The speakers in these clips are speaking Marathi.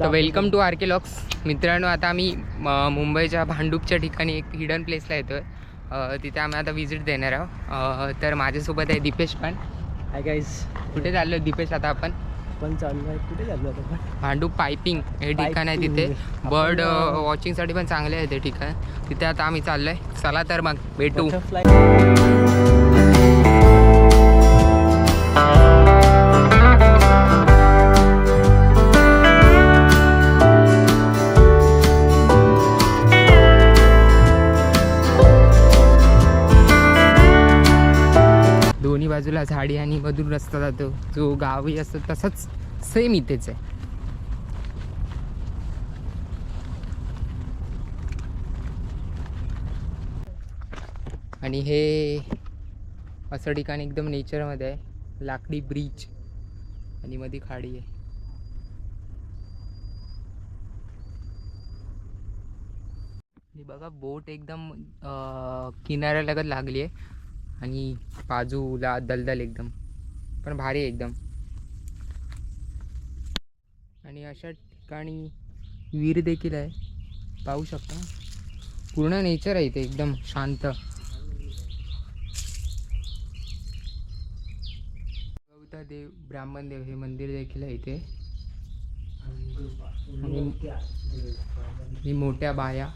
तर welcome to R K locks मित्रांनो आता आम्ही मुंबईच्या भांडूपच्या ठिकाणी एक हिडन प्लेसला येतो आहे तिथे आम्ही आता व्हिजिट देणार आहोत. तर माझ्यासोबत आहे दीपेश पण. हाय गाईज कुठे चाललो दीपेश आता आपण? पण चाललो आहे. कुठे चाललो आता भांडूप पायपिंग हे ठिकाण आहे तिथे. बर्ड वॉचिंगसाठी पण चांगले आहे ते ठिकाण. तिथे आता आम्ही चाललोय. चला तर मग भेटू. बाजूला झाडी आणि मधून रस्ता जातो. जो गावी असतो तसंच सेम इथेच आहे. आणि हे असं ठिकाण एकदम नेचरमध्ये आहे. लाकडी ब्रिज आणि मध्ये खाडी आहे. बघा बोट एकदम किनाऱ्यालगत लागली आहे. आणि बाजूला दलदल एकदम. पण भारी आहे एकदम. आणि अशा ठिकाणी विहीर देखील आहे. पाहू शकता. पूर्ण नेचर आहे इथे एकदम शांत. गौता देव ब्राह्मण देव हे मंदिर देखील आहे इथे. आणि मोठ्या बाया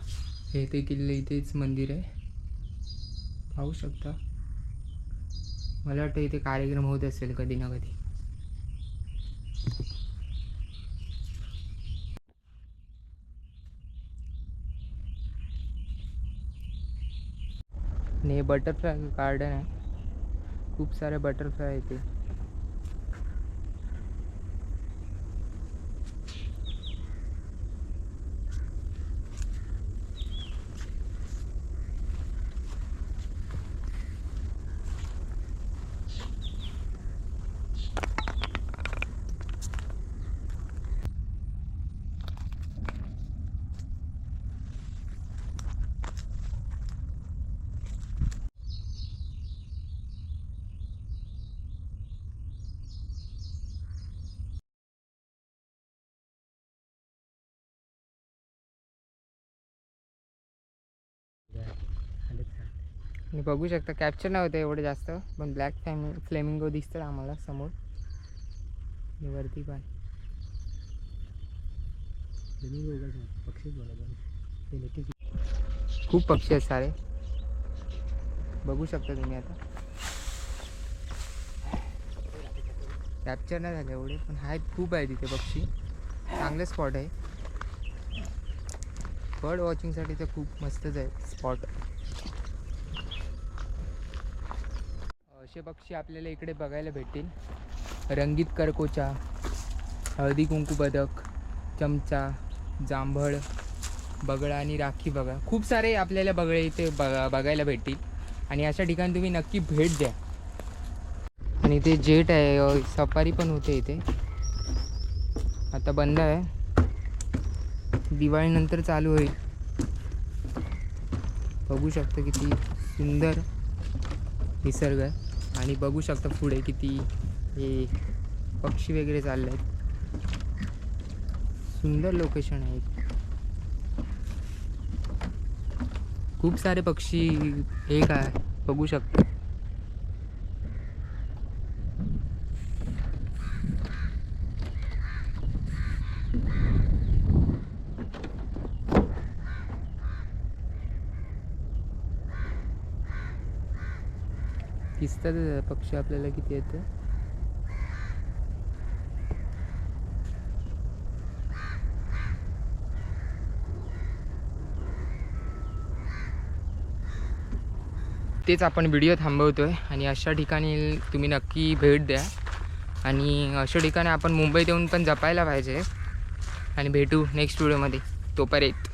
हे देखील इथेच मंदिर आहे. पाहू शकता. मला वाटतं इथे कार्यक्रम होत असेल कधी ना कधी. आणि हे बटरफ्लाय गार्डन आहे. खूप सारे बटरफ्लाय आहे तुम्ही बघू शकता. कॅप्चर नाही होतं एवढं जास्त. पण ब्लॅक फ्लॅमि फ्लेमिंगो दिसतं आम्हाला समोर. आणि वरती पण. खूप पक्षी आहेत सारे. बघू शकता तुम्ही आता. कॅप्चर नाही झाले एवढे पण आहेत खूप आहे तिथे पक्षी. चांगले स्पॉट आहे. बर्ड वॉचिंगसाठी तर खूप मस्तच आहे स्पॉट असे पक्षी आपल्याला इकडे बघायला भेटतील. रंगीत करकोचा हळदी कुंकू बदक चमचा जांभळ बगळा आणि राखी बघा. खूप सारे आपल्याला बगळे इथे बघा बघायला भेटतील. आणि अशा ठिकाणी तुम्ही नक्की भेट द्या. आणि इथे जेट आहे सफारी पण होते इथे. आता बंद आहे. दिवाळीनंतर चालू होईल. बघू शकता किती सुंदर निसर्ग आहे. आणि बघू शकता पुढे किती हे पक्षी वगैरे चालले आहेत सुंदर लोकेशन आहे. खूप सारे पक्षी हे काय बघू शकता. दिसतात पक्षी आपल्याला किती येतं? तेच आपण व्हिडिओ थांबवतोय आणि अशा ठिकाणी तुम्ही नक्की भेट द्या. आणि अशा ठिकाणी आपण मुंबईत येऊन पण जपायला पाहिजे. आणि भेटू नेक्स्ट व्हिडिओमध्ये तोपर्यंत.